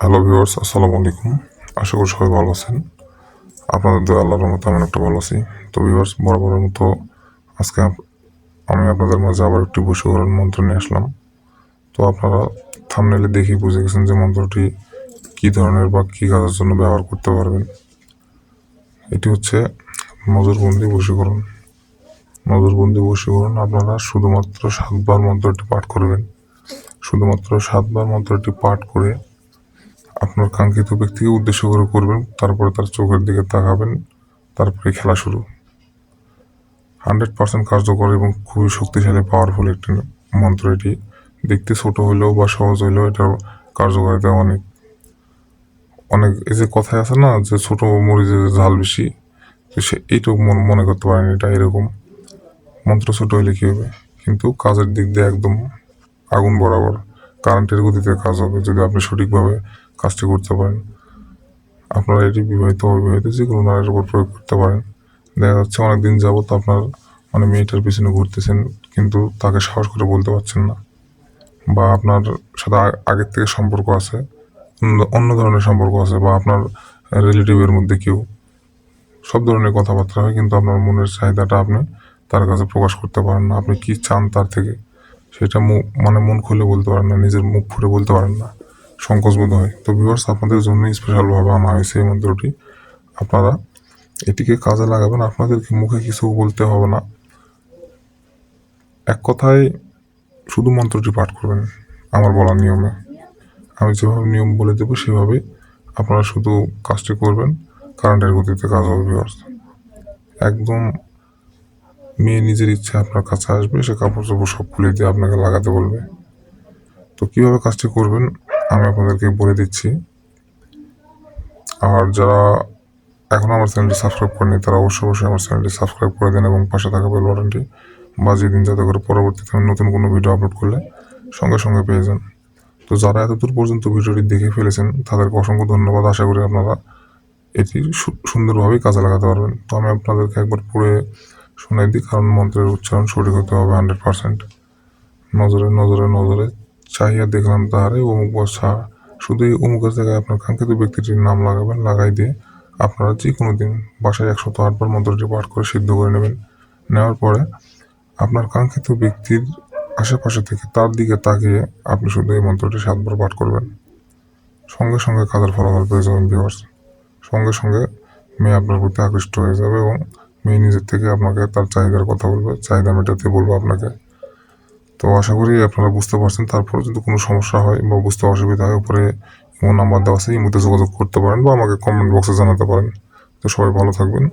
Hello viewers আসসালামু আলাইকুম। আশা করি সবাই ভালো আছেন। আপনাদের দয়া, আল্লাহর মতো আমি একটা ভালো আছি। তো ভিউয়ার্স বরাবরের মতো আজকে আমি আপনাদের মাঝে আবার একটি বশীকরণ মন্ত্র নিয়ে আসলাম। তো আপনারা থামনেলে দেখে বুঝে গেছেন যে মন্ত্রটি কী ধরনের বা কী কাজের জন্য ব্যবহার করতে পারবেন। এটি হচ্ছে নজরবন্দি বশীকরণ নজরবন্দি বশীকরণ আপনারা শুধুমাত্র সাতবার মন্ত্রটি পাঠ করবেন। শুধুমাত্র সাতবার মন্ত্রটি পাঠ করে আপনার কাঙ্ক্ষিত ব্যক্তিকে উদ্দেশ্য করে করবেন, তারপরে তার চোখের দিকে তাকাবেন, তারপরে খেলা শুরু। হান্ড্রেড পার্সেন্ট কার্যকর এবং খুবই শক্তিশালী, পাওয়ারফুল একটি মন্ত্র এটি দেখতে ছোট হলেও বা সহজ হলেও এটার কার্যকারিতা অনেক। অনেক, এই যে কথায় আছে না যে ছোট মরিচের ঝাল বেশি, তো সে এইটুকু মন- করতে পারেন এটা এরকম। মন্ত্র ছোট হলে কী হবে? কিন্তু কাজের দিক দিয়ে একদম আগুন বরাবর। কারেন্টের গতিতে কাজ হবে, যদি আপনি সঠিকভাবে কাজটি করতে পারেন। আপনারা এটি বিবাহিত অবিবাহিত যে কোনো নারীর উপর প্রয়োগ করতে পারেন। দেখা যাচ্ছে অনেক দিন যাবত আপনার মানে মেয়েটার পিছনে ঘুরতেছেন, কিন্তু তাকে সাহস করে বলতে পারছেন না। বা আপনার সাথে আগের থেকে সম্পর্ক আছে, অন্য ধরনের সম্পর্ক আছে, বা আপনার রিলেটিভের মধ্যে কেউ। সব ধরনের কথাবার্তা হয়, কিন্তু আপনার মনের চাহিদাটা আপনি তার কাছে প্রকাশ করতে পারেন না। আপনি কি চান তার থেকে? সেটা মুখ মানে মন খুলে বলতে পারেন না, নিজের মুখ ফুটে বলতে পারেন না সংকোচ বোধ হয়। তো ভিউয়ার্স আপনাদের জন্য স্পেশালভাবে আনা হয়েছে এই মন্ত্রটি। আপনারা এটিকে কাজে লাগাবেন, আপনাদেরকে মুখে কিছু বলতে হবে না। এক কথায় শুধু মন্ত্রটি পাঠ করবেন, আমার বলা নিয়মে। আমি যেভাবে নিয়ম বলে দেবো সেভাবে আপনারা শুধু কাজটি করবেন কারেন্টের গতিতে কাজ হবে ভিউয়ার্স একদম মেয়ে নিজের ইচ্ছে আপনার কাছে আসবে, সে কাপড় চোপড় সব খুলে দিয়ে আপনাকে লাগাতে বলবে। তো কীভাবে কাজটি করবেন, আমি আপনাদেরকে বলে দিচ্ছি। আর যারা এখন আমার চ্যানেলটি সাবস্ক্রাইব করেনি তারা অবশ্যই অবশ্যই আমার চ্যানেলটি সাবস্ক্রাইব করে দেন এবং পাশে থাকা বেল বাটনটি বাজিয়ে দিন, যাতে করে পরবর্তীতে আমি নতুন কোনো ভিডিও আপলোড করলে সঙ্গে সঙ্গে পেয়ে যান। তো যারা এতদূর পর্যন্ত ভিডিওটি দেখে ফেলেছেন, তাদেরকে অসংখ্য ধন্যবাদ। আশা করি আপনারা এটি সুন্দরভাবেই কাজে লাগাতে পারবেন। তো আমি আপনাদেরকে একবার পড়ে শোনাই দিই কারণ মন্ত্রের উচ্চারণ সঠিক হতে হবে হান্ড্রেড পার্সেন্ট নজরে নজরে নজরে চাহিয়া দেখলাম তাহারে অমুক বসা শুধু এই অমুকের জায়গায় আপনার কাঙ্ক্ষিত ব্যক্তিটির নাম লাগাবেন, লাগাই দিয়ে আপনারা যে কোনো দিন বাসায় একশত আটবার মন্ত্রটি পাঠ করে সিদ্ধ করে নেবেন। নেওয়ার পরে আপনার কাঙ্ক্ষিত ব্যক্তির আশেপাশে থেকে তার দিকে তাকিয়ে আপনি শুধু এই মন্ত্রটি সাতবার পাঠ করবেন। সঙ্গে সঙ্গে কাজের ফলাফল পেয়ে যাবেন ভিউয়ার্স সঙ্গে সঙ্গে মেয়ে আপনার প্রতি আকৃষ্ট হয়ে যাবে এবং মেয়ে নিজের থেকে আপনাকে তার চাহিদার কথা বলবে, চাহিদা মেটাতে বলব আপনাকে। তো আশা করি আপনারা বুঝতে পারছেন তারপরে যদি কোনো সমস্যা হয় বা বুঝতে অসুবিধা হয়, উপরে ইমো নাম্বার দেওয়া আছে, ইমোতে যোগাযোগ করতে পারেন বা আমাকে কমেন্ট বক্সে জানাতে পারেন। তো সবাই ভালো থাকবেন।